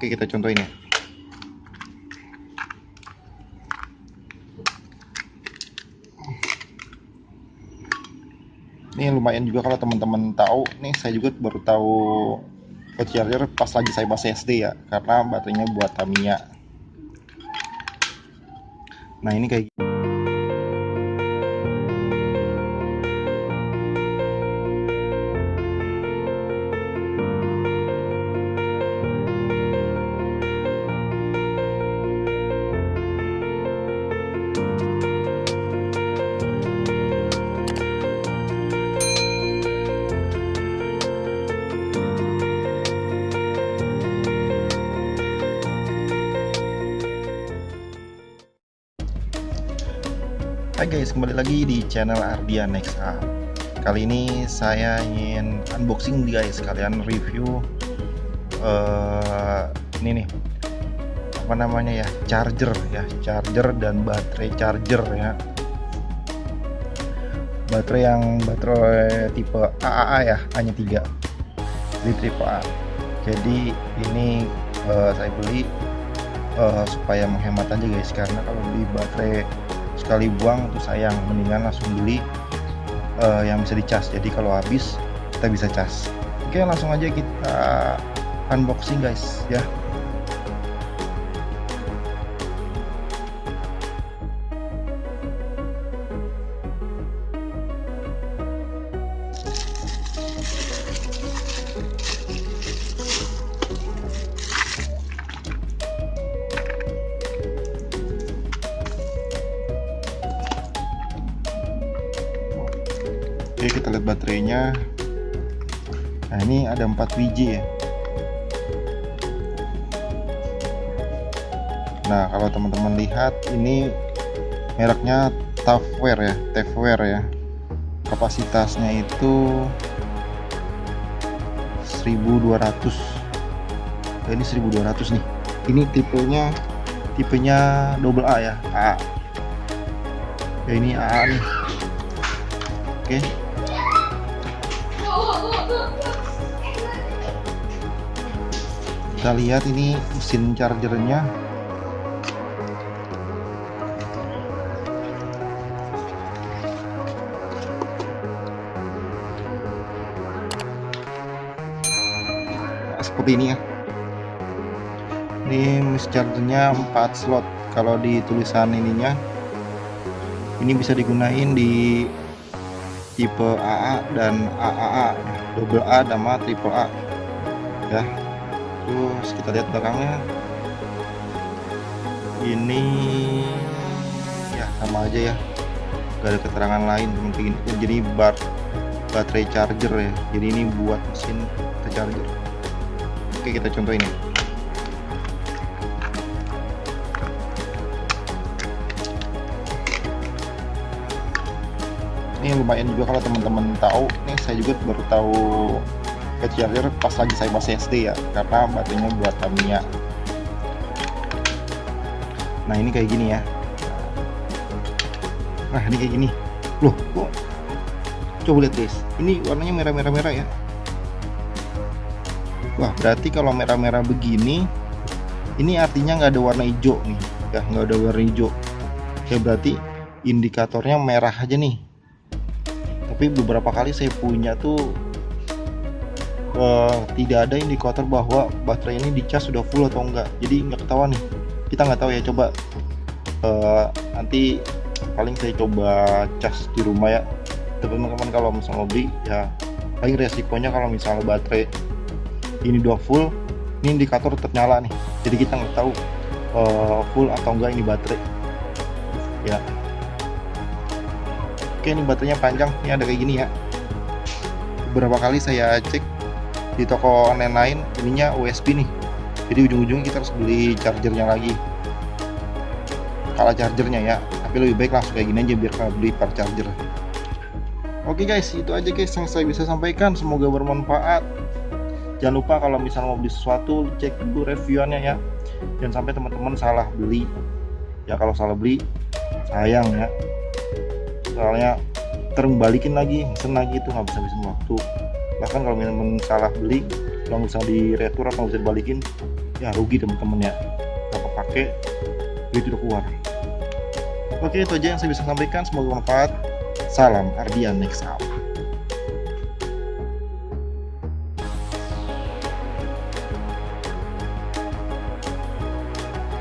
Oke kita contohin ya. Ini lumayan juga kalau teman-teman tahu. Nih saya juga baru tahu fast charger pas lagi saya masih SD ya, karena baterainya buat Tamiya. Nah ini kayak Hai guys, kembali lagi di channel Ardian Nexa. Kali ini saya ingin unboxing guys, kalian review uh, ini nih. Apa namanya ya? Charger ya charger dan baterai charger ya. Baterai yang baterai tipe AAA ya hanya tiga. Di tipe A. Jadi ini uh, saya beli uh, supaya menghemat aja guys karena kalau beli baterai sekali buang itu sayang mendingan langsung beli uh, yang bisa dicas jadi kalau habis kita bisa cas oke langsung aja kita unboxing guys ya Oke kita lihat baterainya. Nah ini ada 4 biji ya. Nah kalau teman-teman lihat ini mereknya Tafware ya Tafware ya. Kapasitasnya itu 1200 ya, ini 1200 nih. Ini tipenya tipenya double A ya A. Ya ini AA nih. Oke kita lihat ini mesin chargernya. Nah, seperti ini ya. Ini mesin chargernya 4 slot. Kalau di tulisan ininya ini bisa digunain di tipe AA dan AAA double A sama triple A. Ya. Terus kita lihat belakangnya. Ini ya sama aja ya. Gak ada keterangan lain gini jadi bar baterai charger ya. Jadi ini buat mesin charger. Oke kita contoh ini ini lumayan juga kalau teman-teman tahu. Nih saya juga baru tahu fast charger pas lagi saya masih SD ya karena baterainya buat Tamiya. Nah ini kayak gini ya. Nah ini kayak gini. Loh kok? Coba lihat guys. Ini warnanya merah-merah merah ya. Wah berarti kalau merah-merah begini ini artinya nggak ada warna hijau nih. Ya nggak ada warna hijau. Ya berarti indikatornya merah aja nih tapi beberapa kali saya punya tuh uh, tidak ada indikator bahwa baterai ini dicas sudah full atau enggak. Jadi nggak ketahuan nih. Kita nggak tahu ya coba uh, nanti paling saya coba cas di rumah ya. Teman-teman kalau misalnya beli ya paling resikonya kalau misalnya baterai ini dua full ini indikator tetap nyala nih. Jadi kita nggak tahu uh, full atau enggak ini baterai. Ya oke ini baterainya panjang. Ini ada kayak gini ya. Beberapa kali saya cek di toko online lain ininya USB nih. Jadi ujung-ujungnya kita harus beli chargernya lagi. Kalah chargernya ya tapi lebih baik langsung kayak gini aja biar kita beli per charger. Oke guys itu aja guys yang saya bisa sampaikan. Semoga bermanfaat. Jangan lupa kalau misalnya mau beli sesuatu cek dulu reviewannya ya. Jangan sampai teman-teman salah beli. Ya kalau salah beli sayang ya soalnya terbalikin lagi mesen lagi itu nggak bisa habisin waktu. Bahkan kalau teman salah beli kalau bisa di retur atau bisa dibalikin ya rugi teman-teman ya. Nggak pakai duit udah keluar. Oke itu aja yang saya bisa sampaikan. Semoga bermanfaat. Salam Ardian next up